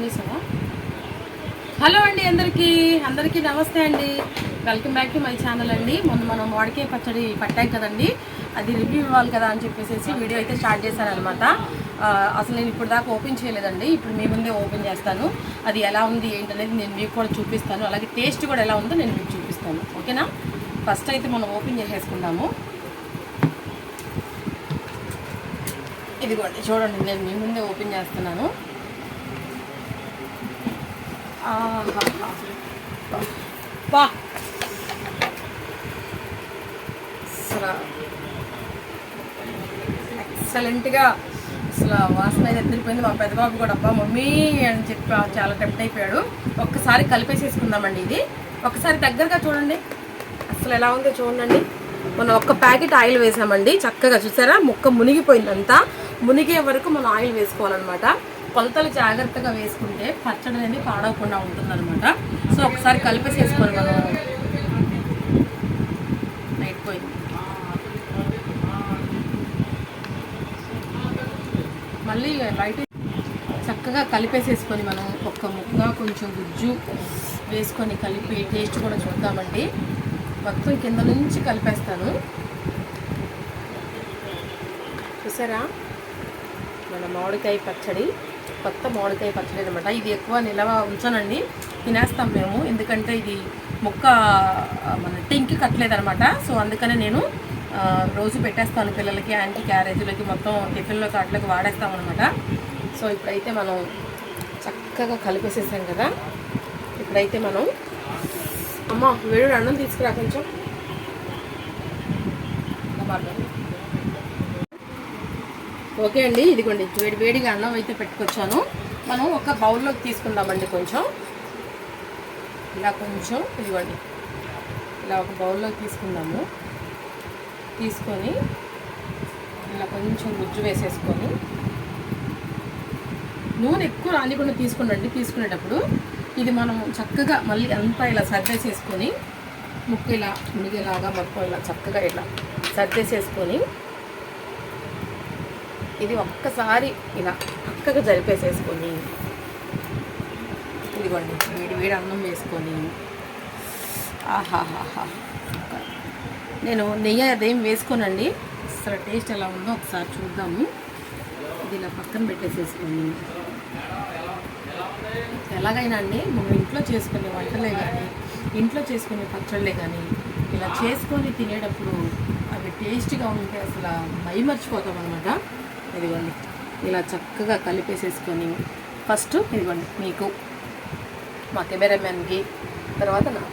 కొనేసావా hello అండి అందరికీ. అందరికీ నమస్తే అండి. Welcome back to my channel అండి. మొన్న మనం వాడికే పచ్చడి పట్టాం కదండి. అది రివ్యూ ఇవ్వాలి కదా అని చెప్పేసి వీడియో అయితే స్టార్ట్ చేశాను అనమాట అసలు నేను ఇప్పుడు దాకా ఓపెన్ చేయలేదండి. ఇప్పుడు మీ ముందే ఓపెన్ చేస్తాను. అది ఎలా ఉంది ఏంటనేది నేను మీకు కూడా చూపిస్తాను. అలాగే టేస్ట్ కూడా ఎలా ఉందో నేను మీకు చూపిస్తాను. ఓకేనా? ఫస్ట్ అయితే మనం ఓపెన్ చేసేసుకుందాము. ఇదిగోండి చూడండి నేను మీ ముందే ఓపెన్ చేస్తున్నాను. బా అసలు ఎక్సలెంట్గా అసలు వాసన అయితే ఎత్తిరిపోయింది మా పెద్దబాబు కూడా అబ్బా మమ్మీ అని చెప్పి చాలా టెంప్ట్ అయిపోయాడు. ఒక్కసారి కలిపేసేసుకుందామండి ఇది. ఒకసారి దగ్గరగా చూడండి. అసలు ఎలా ఉందో చూడండి. మనం ఒక్క ప్యాకెట్ ఆయిల్ వేసామండి. చక్కగా చూసారా? ముక్క మునిగిపోయిందంతా. మునిగే వరకు మనం ఆయిల్ వేసుకోవాలన్నమాట. కొలతలు జాగ్రత్తగా వేసుకుంటే పచ్చడి అనేది పాడవకుండా ఉంటుందన్నమాట. సో ఒకసారి కలిపేసేసుకొని మనం అయిపోయింది మళ్ళీ బయట చక్కగా కలిపేసేసుకొని మనం ఒక్క ముక్క కొంచెం గుజ్జు వేసుకొని కలిపి టేస్ట్ కూడా చూద్దామండి. మొత్తం కింద నుంచి కలిపేస్తాను. చూసారా? మన మామిడికాయ పచ్చడి. కొత్త మామిడికాయ పచ్చడి అనమాట ఇది ఎక్కువ నిలవ ఉంచనండి. తినేస్తాం మేము. ఎందుకంటే ఇది ముక్క మన టెంకి కట్టలేదనమాట సో అందుకనే నేను రోజు పెట్టేస్తాను పిల్లలకి యాంటీ క్యారేజీలకి మొత్తం టిఫిన్లోకి అట్లకి వాడేస్తాం సో ఇప్పుడైతే మనం చక్కగా కలిపేసేసాం కదా. ఇప్పుడైతే మనం అమ్మ వేడు అన్నం తీసుకురా కొంచెం. ఓకే అండి ఇదిగోండి వేడి వేడిగా అన్నం అయితే పెట్టుకొచ్చాను. మనం ఒక బౌల్లోకి తీసుకుందామండి కొంచెం. ఇలా కొంచెం ఇదిగోండి. ఇలా ఒక బౌల్లోకి తీసుకుందాము. తీసుకొని ఇలా కొంచెం గుజ్జు వేసేసుకొని నూనె ఎక్కువ రానికుండా తీసుకునండి తీసుకునేటప్పుడు. ఇది మనం చక్కగా మళ్ళీ అంతా ఇలా సర్దేసేసుకొని ముక్కు ఇలా మునిగేలాగా మొత్తం ఇలా చక్కగా ఇలా సర్దేసేసుకొని ఇది ఒక్కసారి ఇలా పక్కకు జరిపేసేసుకొని ఇదిగోండి వేడి వేడి అన్నం వేసుకొని. ఆహాహాహా. నేను నెయ్యి అదేం వేసుకోనండి. అసలు టేస్ట్ ఎలా ఉందో ఒకసారి చూద్దాము. ఇది ఇలా పక్కన పెట్టేసేసుకొని. ఎలాగైనా అండి మనం ఇంట్లో చేసుకునే వంటలే కానీ ఇంట్లో చేసుకునే పచ్చళ్ళే కానీ ఇలా చేసుకొని తినేటప్పుడు అవి టేస్ట్గా ఉంటే అసలు మైమర్చిపోతాం అనమాట ఇదిగోండి. ఇలా చక్కగా కలిపేసేసుకొని ఫస్ట్ ఇదిగోండి మీకు మా కెమెరామెన్కి తర్వాత నా.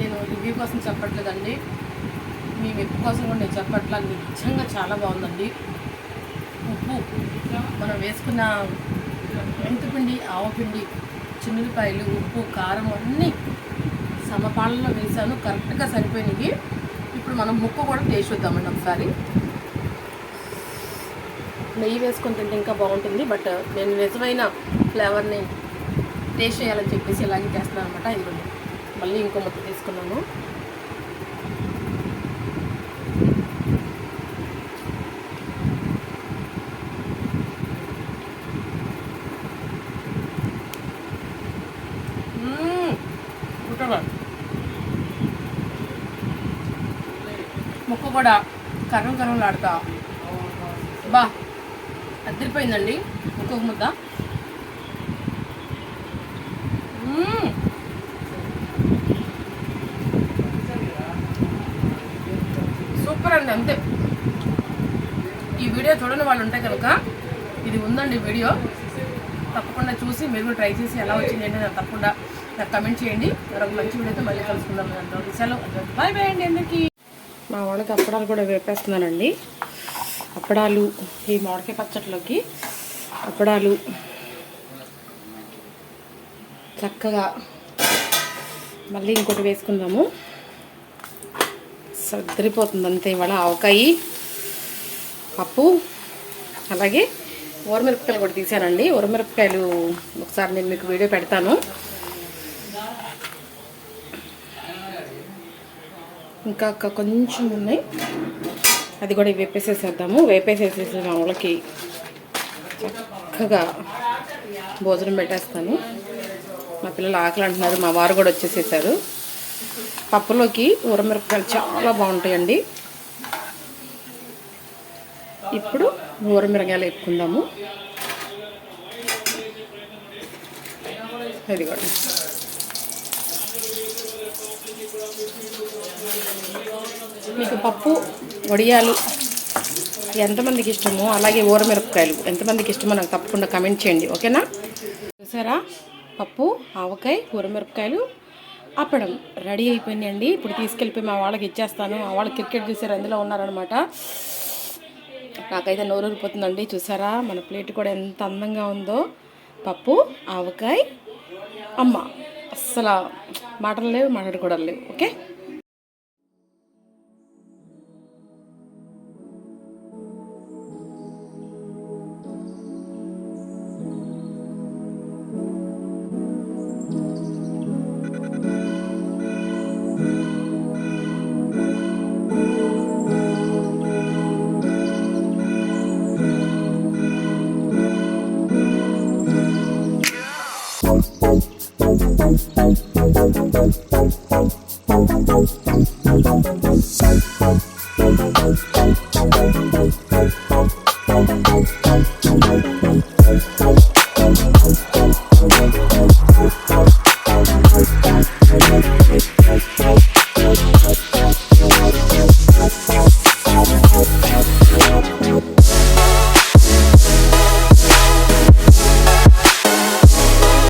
నేను రివ్యూ కోసం చెప్పట్లేదండి. మీ మెప్పు కోసం కూడా నేను చెప్పట్లా నిజంగా చాలా బాగుందండి. ఉప్పు మనం వేసుకున్న మెంతిపిండి ఆవపిండి చిన్నులపాయలు ఉప్పు కారం అన్నీ సమపాలలో వేసాను కరెక్ట్గా సరిపోయినవి ఇప్పుడు మనం ముక్క కూడా టేస్ట్ చూద్దామండి ఒకసారి. నెయ్యి వేసుకొని తింటే ఇంకా బాగుంటుంది బట్ నేను నిజమైన ఫ్లేవర్ని టేస్ట్ చేయాలని చెప్పేసి ఇలాగే చేస్తున్నాను అనమాట ఇది మళ్ళీ ఇంకో ముక్క తీసుకున్నాను మ్మ్. సూపర్. ముక్క కూడా కర్రం ఆడతా. బా అదిరిపోయిందండి. ఇంకొక ముద్ద. సూపర్ అండి అంతే. ఈ వీడియో చూడని వాళ్ళు ఉంటే కనుక ఇది ఉందండి వీడియో. తప్పకుండా చూసి మీరు కూడా ట్రై చేసి ఎలా వచ్చింది అంటే నాకు తప్పకుండా నాకు కమెంట్ చేయండి. మరొక మంచి వీడియోతో మళ్ళీ కలుసుకుందాం. సెలవు. బాయ్ బాయ్ అండి అందరికీ. మా వాళ్ళకి అప్పడాలు కూడా వేపేస్తున్నానండి. అప్పడాలు ఈ మామిడికాయ పచ్చట్లోకి అప్పడాలు చక్కగా మళ్ళీ ఇంకోటి వేసుకుందాము. సర్దిరిపోతుంది అంతే ఇవాళ ఆవకాయ పప్పు అలాగే ఊరమిరపకాయలు కూడా తీసానండి ఊరమిరపకాయలు ఒకసారి నేను మీకు వీడియో పెడతాను. ఇంకా కొంచెం ఉన్నాయి. అది కూడా వేపేసేసేద్దాము. వేపేసేసేసి మా వాళ్ళకి చక్కగా భోజనం పెట్టేస్తాను. మా పిల్లలు ఆకలి అంటున్నారు. మా వారు కూడా వచ్చేసేసారు. పప్పులోకి ఊరమిరపకాయలు చాలా బాగుంటాయండి. ఇప్పుడు ఊరమిరకాయలు ఎక్కుందాము ఇది కూడా మీకు పప్పు వడియాలు ఎంతమందికి ఇష్టమో అలాగే ఊరమిరపకాయలు ఎంతమందికి ఇష్టమో నాకు తప్పకుండా కమెంట్ చేయండి ఓకేనా? చూసారా? పప్పు ఆవకాయ ఊరమిరపకాయలు అప్పడం రెడీ అయిపోయిందండి ఇప్పుడు తీసుకెళ్ళిపోయి మా వాళ్ళకి ఇచ్చేస్తాను. మా వాళ్ళు క్రికెట్ చూసారు అందులో ఉన్నారనమాట నాకైతే నోరూరిపోతుందండి చూసారా? మన ప్లేట్ కూడా ఎంత అందంగా ఉందో. పప్పు ఆవకాయ అమ్మ. అస్సలు మాటలు లేవు మాట్లాడుకోవడం లేవు. ఓకే? don't don't